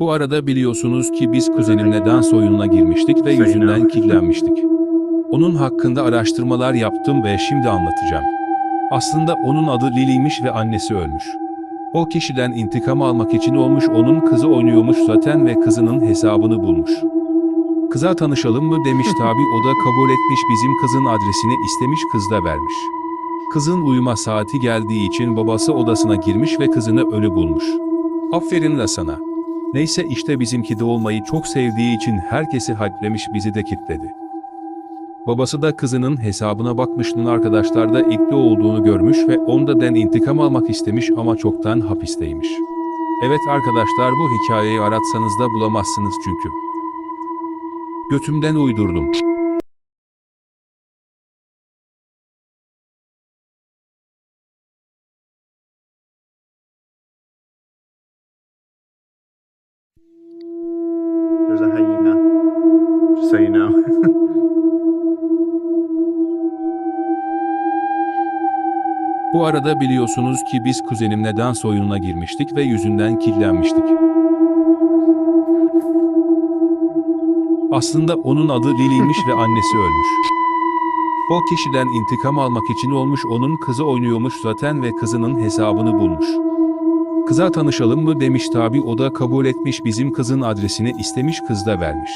Bu arada biliyorsunuz ki biz kuzenimle dans oyununa girmiştik ve yüzünden kilitlenmiştik. Onun hakkında araştırmalar yaptım ve şimdi anlatacağım. Aslında onun adı Lily'miş ve annesi ölmüş. O kişiden intikam almak için olmuş onun kızı oynuyormuş zaten ve kızının hesabını bulmuş. Kıza tanışalım mı demiş tabi o da kabul etmiş bizim kızın adresini istemiş kız da vermiş. Kızın uyuma saati geldiği için babası odasına girmiş ve kızını ölü bulmuş. Aferin la sana. Neyse işte bizimki de olmayı çok sevdiği için herkesi hype'lemiş bizi de kitledi. Babası da kızının hesabına bakmıştın arkadaşlar da ilkli olduğunu görmüş ve onda den intikam almak istemiş ama çoktan hapisteymiş. Evet arkadaşlar bu hikayeyi aratsanız da bulamazsınız çünkü. Götümden uydurdum. There's a hyena. Just so you know. Bu arada biliyorsunuz ki biz kuzenimle dans oyununa girmiştik ve yüzünden kilitlenmiştik. Aslında onun adı Lily'miş ve annesi ölmüş. O kişiden intikam almak için olmuş onun kızı oynuyormuş zaten ve kızının hesabını bulmuş. Kıza tanışalım mı demiş tabi o da kabul etmiş bizim kızın adresini istemiş kız da vermiş.